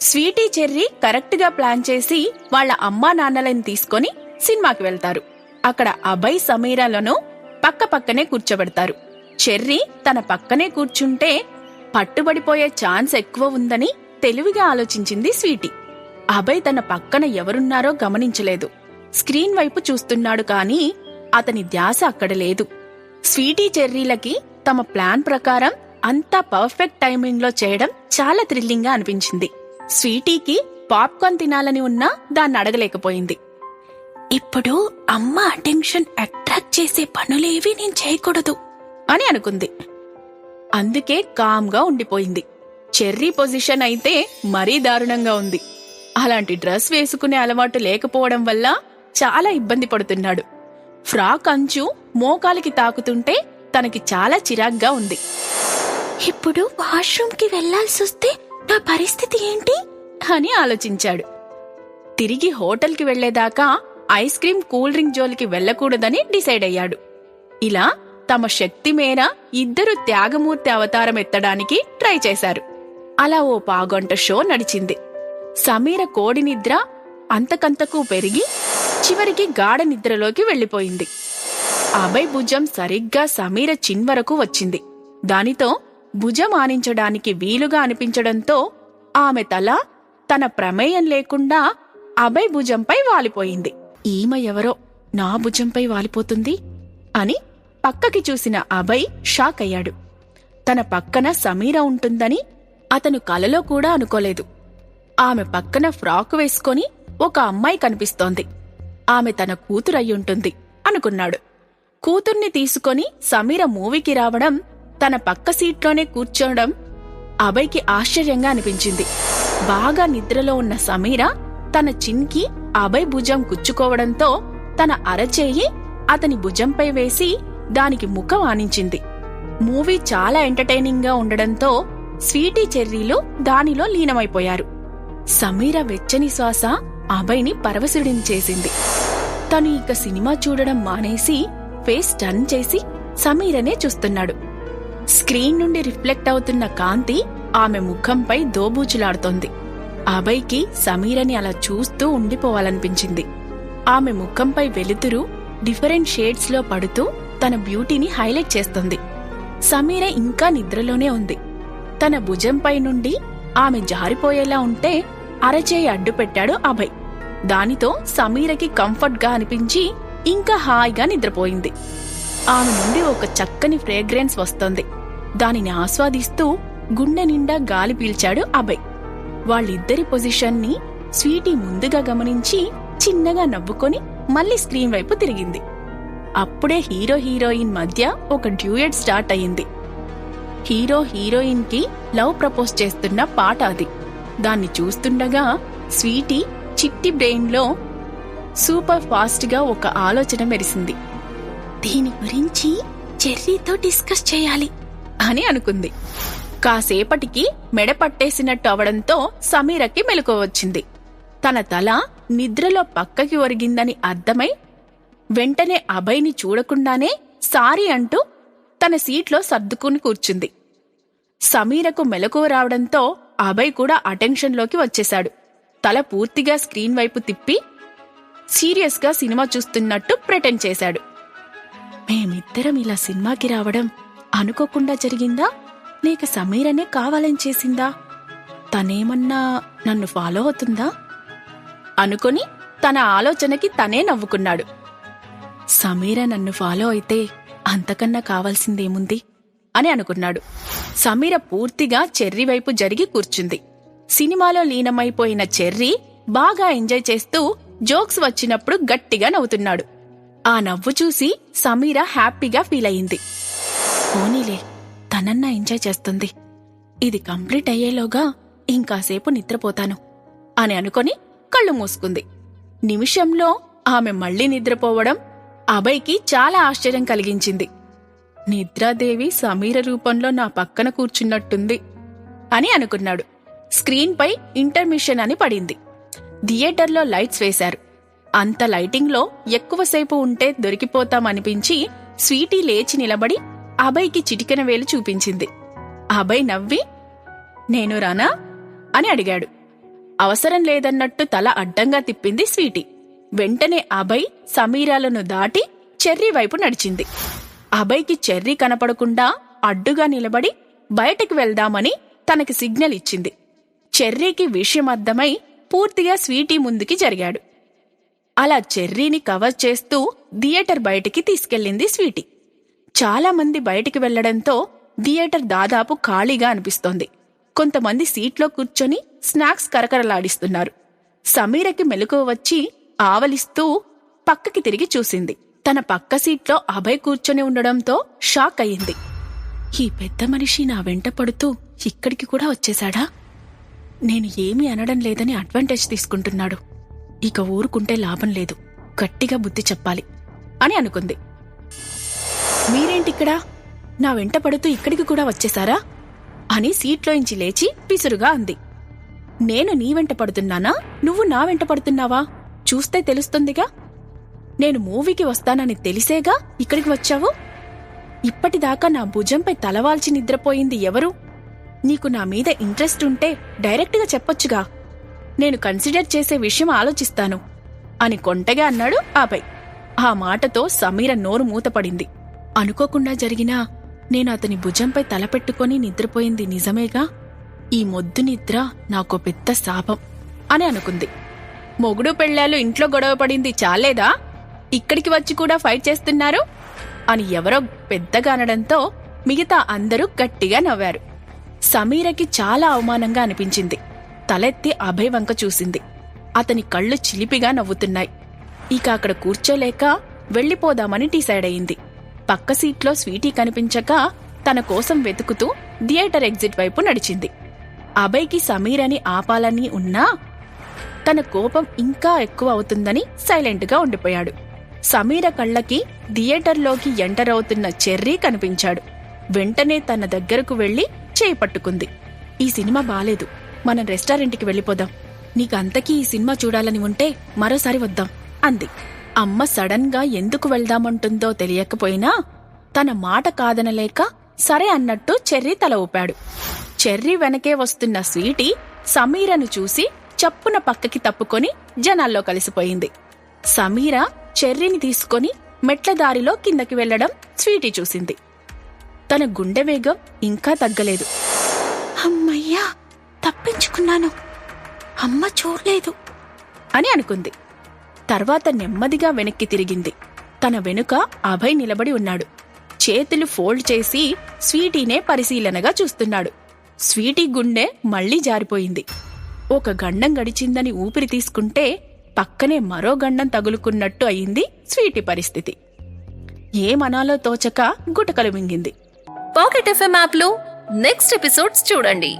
Sweety cherry కరెక్ట్గా plan చేసి వాళ్ళ అమ్మా నాన్నలను తీసుకొని సినిమాకి వెళ్తారు. అక్కడ అభయ్ సమీరాలను పక్క పక్కనే కూర్చోబెడతారు. చెర్రీ తన పక్కనే కూర్చుంటే పట్టుబడిపోయే ఛాన్స్ ఎక్కువ ఉందని తెలివిగా ఆలోచించింది స్వీటీ. అభయ్ తన పక్కన ఎవరున్నారో గమనించలేదు. స్క్రీన్ వైపు చూస్తున్నాడు కానీ అతని ధ్యాస అక్కడ లేదు. స్వీటీ చెర్రీలకి తమ ప్లాన్ ప్రకారం అంతా పర్ఫెక్ట్ టైమింగ్లో చేయడం చాలా థ్రిల్లింగ్గా అనిపించింది. స్వీటీకి పాప్కార్న్ తినాలని ఉన్నా దాన్ని అడగలేకపోయింది ఇప్పుడు అమ్మ అటెన్షన్ అట్రాక్ట్ చేసే పనులేవి నేను చేయకూడదు అని అనుకుంది. అందుకే కామ్గా ఉండిపోయింది. చెర్రీ పొజిషన్ అయితే మరీ దారుణంగా ఉంది. అలాంటి డ్రెస్ వేసుకునే అలవాటు లేకపోవడం వల్ల చాలా ఇబ్బంది పడుతున్నాడు. ఫ్రాక్ అంచు మోకాలికి తాకుతుంటే తనకి చాలా చిరాగ్గా ఉంది. ఇప్పుడు వాష్రూమ్కి వెళ్ళాల్సొస్తే నా పరిస్థితి ఏంటి? అని ఆలోచించాడు. తిరిగి హోటల్కి వెళ్ళేదాకా ఐస్ క్రీం కూల్ డ్రింక్ జోలికి వెళ్ళకూడదని డిసైడ్ అయ్యాడు. ఇలా తమ శక్తి మేర ఇద్దరు త్యాగమూర్తి అవతారం ఎత్తడానికి ట్రై చేశారు. అలా ఓ పాగంట షో నడిచింది. సమీర కోడి నిద్ర అంతకంతకు పెరిగి చివరికి గాఢ నిద్రలోకి వెళ్ళిపోయింది అభయ్ భుజం సరిగ్గా సమీర చిన్ వరకు వచ్చింది. దానితో భుజం ఆనించడానికి వీలుగా అనిపించడంతో ఆమె తల తన ప్రమేయం లేకుండా అభయ్ భుజంపై వాలిపోయింది. ఈమె ఎవరో? నా భుజంపై వాలిపోతుంది? అని పక్కకి చూసిన అభయ్ షాక్ అయ్యాడు. తన పక్కన సమీర ఉంటుందని అతను కలలో కూడా అనుకోలేదు. ఆమె పక్కన ఫ్రాక్ వేసుకొని ఒక అమ్మాయి కనిపిస్తోంది. ఆమె తన కూతురయ్యుంటుంది అనుకున్నాడు. కూతుర్ని తీసుకొని సమీర మూవీకి రావడం తన పక్క సీట్లోనే కూర్చోవడం అభయ్కి ఆశ్చర్యంగా అనిపించింది. బాగా నిద్రలో ఉన్న సమీర తన చిన్కి అభయ్ భుజం కుచ్చుకోవడంతో తన అరచేయి అతని భుజంపై వేసి దానికి ముఖం ఆనించింది. మూవీ చాలా ఎంటర్టైనింగ్గా ఉండడంతో స్వీటీ చెర్రీలు దానిలో లీనమైపోయారు. సమీర వెచ్చని శ్వాస అభయ్ని పరవశుడించేసింది తను ఇక సినిమా చూడడం మానేసి ఫేస్ టర్న్ చేసి సమీరనే చూస్తున్నాడు. స్క్రీన్ నుండి రిఫ్లెక్ట్ అవుతున్న కాంతి ఆమె ముఖంపై దోబూచులాడుతోంది. అభయ్కి సమీరని అలా చూస్తూ ఉండిపోవాలనిపించింది. ఆమె ముఖంపై వెలుతురు డిఫరెంట్ షేడ్స్లో పడుతూ తన బ్యూటీని హైలైట్ చేస్తుంది. సమీర ఇంకా నిద్రలోనే ఉంది. తన భుజంపై నుండి ఆమె జారిపోయేలా ఉంటే అరచేయి అడ్డు పెట్టాడు అభయ్. దానితో సమీరకి కంఫర్ట్గా అనిపించి ఇంకా హాయిగా నిద్రపోయింది. ఆమె నుండి ఒక చక్కని ఫ్రేగ్రెన్స్ వస్తోంది. దానిని ఆస్వాదిస్తూ గుండె నిండా గాలి పీల్చాడు అభయ్. వాళ్ళిద్దరి పొజిషన్ని స్వీటీ ముందుగా గమనించి చిన్నగా నవ్వుకొని మళ్ళీ స్క్రీన్ వైపు తిరిగింది. అప్పుడే హీరో హీరోయిన్ మధ్య ఒక డ్యూయట్ స్టార్ట్ అయింది హీరో హీరోయిన్కి లవ్ ప్రపోజ్ చేస్తున్న పాట అది. దాన్ని చూస్తుండగా స్వీటీ చిట్టి బ్రెయిన్లో సూపర్ ఫాస్ట్గా ఒక ఆలోచన మెరిసింది. దీని గురించి చెర్రీతో డిస్కస్ చేయాలి. అని అనుకుంది. కాసేపటికి మెడ పట్టేసినట్టు అవడంతో సమీరకి మెలకు వచ్చింది. తన తల నిద్రలో పక్కకి ఒరిగిందని అర్థమై వెంటనే అభయ్ని చూడకుండానే సారీ అంటూ తన సీట్లో సర్దుకుని కూర్చుంది. సమీరకు మెలకువ రావడంతో అభయ్ కూడా అటెన్షన్లోకి వచ్చేశాడు. తల పూర్తిగా స్క్రీన్ వైపు తిప్పి సీరియస్గా సినిమా చూస్తున్నట్టు ప్రెటెండ్ చేశాడు. మేమిద్దరం ఇలా సినిమాకి రావడం అనుకోకుండా జరిగిందా? లేక సమీరనే కావాలని చేసిందా? తనేమన్నా నన్ను ఫాలో అవుతుందా? అనుకొని తన ఆలోచనకి తనే నవ్వుకున్నాడు. సమీర నన్ను ఫాలో అయితే అంతకన్నా కావాల్సిందేముంది? అని అనుకున్నాడు. సమీర పూర్తిగా చెర్రీ వైపు జరిగి కూర్చుంది. సినిమాలో లీనమైపోయిన చెర్రీ బాగా ఎంజాయ్ చేస్తూ జోక్స్ వచ్చినప్పుడు గట్టిగా నవ్వుతున్నాడు. ఆ నవ్వు చూసి సమీర హ్యాపీగా ఫీల్ అయింది పోనీలే తనన్నా ఎంజాయ్ చేస్తుంది. ఇది కంప్లీట్ అయ్యేలోగా ఇంకాసేపు నిద్రపోతాను అని అనుకొని కళ్ళు మూసుకుంది. నిమిషంలో ఆమె మళ్ళీ నిద్రపోవడం అభయ్కి చాలా ఆశ్చర్యం కలిగించింది. నిద్రాదేవి సమీర రూపంలో నా పక్కన కూర్చున్నట్టుంది అని అనుకున్నాడు. స్క్రీన్పై ఇంటర్మిషన్ అని పడింది. థియేటర్లో లైట్స్ వేశారు. అంత లైటింగ్లో ఎక్కువసేపు ఉంటే దొరికిపోతామనిపించి స్వీటీ లేచి నిలబడి అభయ్కి చిటికెన వేలు చూపించింది. అభయ్ నవ్వి నేను రానా? అని అడిగాడు. అవసరం లేదన్నట్టు తల అడ్డంగా తిప్పింది స్వీటీ. వెంటనే అభయ్ సమీరాలను దాటి చెర్రీ వైపు నడిచింది. అభయ్కి చెర్రీ కనపడకుండా అడ్డుగా నిలబడి బయటకు వెళ్దామని తనకి సిగ్నల్ ఇచ్చింది. చెర్రీకి విషయం అర్థమై పూర్తిగా స్వీటీ ముందుకి జరిగాడు. అలా చెర్రీని కవర్ చేస్తూ థియేటర్ బయటికి తీసుకెళ్ళింది స్వీటీ. చాలా మంది బయటికి వెళ్ళడంతో థియేటర్ దాదాపు ఖాళీగా అనిపిస్తోంది. కొంతమంది సీట్లో కూర్చొని స్నాక్స్ కరకరలాడిస్తున్నారు. సమీరకి మెలకువ వచ్చి ఆవలిస్తూ పక్కకి తిరిగి చూసింది. తన పక్క సీట్లో అభయ్ కూర్చొని ఉండడంతో షాక్ అయింది ఈ పెద్ద మనిషి నా వెంట పడుతూ ఇక్కడికి కూడా వచ్చేశాడా? నేను ఏమీ అనడం లేదని అడ్వాంటేజ్ తీసుకుంటున్నాడు. ఇక ఊరుకుంటే లాభం లేదు. గట్టిగా బుద్ధి చెప్పాలి అని అనుకుంది. మీరేంటిక్కడ? నా వెంట పడుతూ ఇక్కడికి కూడా వచ్చేశారా? అని సీట్లోంచి లేచి పిసురుగా అంది. నేను నీ వెంట పడుతున్నానా? నువ్వు నా వెంట పడుతున్నావా? చూస్తే తెలుస్తుందిగా? నేను మూవీకి వస్తానని తెలిసేగా ఇక్కడికి వచ్చావు? ఇప్పటిదాకా నా భుజంపై తలవాల్చి నిద్రపోయింది ఎవరు? నీకు నా మీద ఇంట్రెస్ట్ ఉంటే డైరెక్ట్గా చెప్పొచ్చుగా. నేను కన్సిడర్ చేసే విషయం ఆలోచిస్తాను. అని కొంటగా అన్నాడు ఆపై. ఆ మాటతో సమీర నోరు మూతపడింది. అనుకోకుండా జరిగినా నేను అతని భుజంపై తలపెట్టుకొని నిద్రపోయింది నిజమేగా? ఈ మొద్దు నిద్ర నాకో పెద్ద శాపం అని అనుకుంది. మొగుడు పెళ్ళాలు ఇంట్లో గొడవ పడింది చాలేదా? ఇక్కడికి వచ్చి కూడా ఫైట్ చేస్తున్నారు? అని ఎవరో పెద్దగా అనడంతో మిగతా అందరూ గట్టిగా నవ్వారు. సమీరకి చాలా అవమానంగా అనిపించింది. తలెత్తి అభయ్ వంక చూసింది. అతని కళ్ళు చిలిపిగా నవ్వుతున్నాయి. ఇక అక్కడ కూర్చోలేక వెళ్ళిపోదామని డిసైడ్ అయింది. పక్క సీట్లో స్వీటీ కనిపించక తన కోసం వెతుకుతూ థియేటర్ ఎగ్జిట్ వైపు నడిచింది. అభయ్కి సమీరని ఆపాలని ఉన్నా తన కోపం ఇంకా ఎక్కువ అవుతుందని సైలెంట్గా ఉండిపోయాడు. సమీర కళ్ళకి థియేటర్లోకి ఎంటర్ అవుతున్న చెర్రీ కనిపించాడు. వెంటనే తన దగ్గరకు వెళ్ళి చేయి పట్టుకుంది. ఈ సినిమా బాలేదు. మనం రెస్టారెంట్కి వెళ్ళిపోదాం. నీకంతకీ ఈ సినిమా చూడాలని ఉంటే మరోసారి వద్దాం అంది. అమ్మ సడన్గా ఎందుకు వెళ్దామంటుందో తెలియకపోయినా తన మాట కాదనలేక సరే అన్నట్టు చెర్రీ తల ఊపాడు. చెర్రీ వెనకే వస్తున్న స్వీటీ సమీరను చూసి చప్పున పక్కకి తప్పుకొని జనాల్లో కలిసిపోయింది. సమీర చెర్రీని తీసుకొని మెట్ల దారిలో కిందకి వెళ్ళడం స్వీటీ చూసింది. తన గుండె వేగం ఇంకా తగ్గలేదు. అమ్మయ్యా తప్పించుకున్నాను. అమ్మ చూడలేదు. అని అనుకుంది. తర్వాత నెమ్మదిగా వెనక్కి తిరిగింది. తన వెనుక అభయ్ నిలబడి ఉన్నాడు. చేతులు ఫోల్డ్ చేసి స్వీటీనే పరిశీలనగా చూస్తున్నాడు. స్వీటీ గుండె మళ్ళీ జారిపోయింది. ఒక గండం గడిచిందని ఊపిరి తీసుకుంటే పక్కనే మరో గండం తగులుకున్నట్టు అయింది స్వీటీ పరిస్థితి. ఏమనాలో తోచక గుటకలు మింగింది. పాకెట్ ఎఫ్ఎం యాప్లో నెక్స్ట్ ఎపిసోడ్స్ చూడండి.